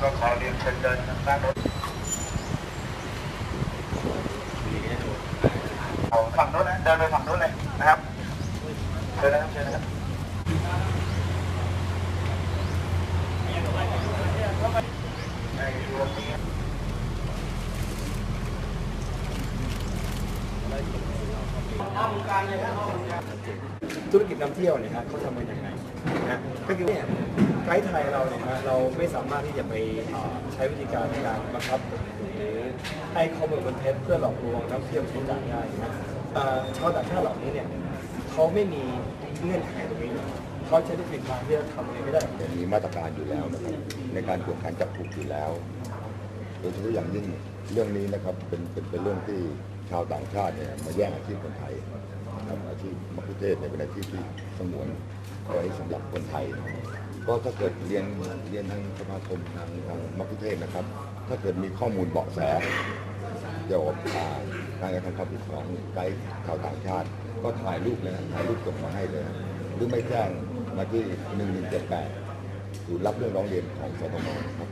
ก็ขอเรียนเชิญเดินทางด้านรถเอาฝั่งนู้นนะเดินไปฝั่งนู้นเลยนะครับเชิญนะครับเชิญนะครับในรวมนี้ธุรกิจนำเที่ยวเนี่ยฮะเขาทำกันยังไงนะก็คือเนี่ย ไกด์ไทยเราเนี่ยฮะเราไม่สามารถที่จะไปใช้วิธีการในการบังคับหรือให้ข้อมูลบนเท็จเพื่อหลอกลวงนักเที่ยวใช้จ่ายได้นะชาวต่างชาติเหล่านี้เนี่ยเขาไม่มีเงื่อนไขตรงนี้เขาใช้ทุกวิธีการที่จะทำอะไรไม่ได้มีมาตรการอยู่แล้วนะครับในการกวดขันจับกลุ่มอยู่แล้วโดยเฉพาะอย่างยิ่งเรื่องนี้นะครับเป็นเป็นเป็นเรื่องที่ชาวต่างชาติเนี่ยมาแย่งอาชีพคนไทยนะครับอาชีพมัคคุเทศเนี่ยเป็นอาชีพที่สงวน ไว้สำหรับคนไทย ก็ถ้าเกิดเรียนเรียนทางสมาคมทางทางมัคคุเทศก์นะครับ ถ้าเกิดมีข้อมูลเบาะแสเกี่ยวกับอ่าการกระทำความผิดของไกด์ชาวต่างชาติ ก็ถ่ายรูปเลยนะถ่ายรูปส่งมาให้เลยนะหรือไม่แจ้งมาที่ 1178ศูนย์รับเรื่องร้องเรียนของสตมครับ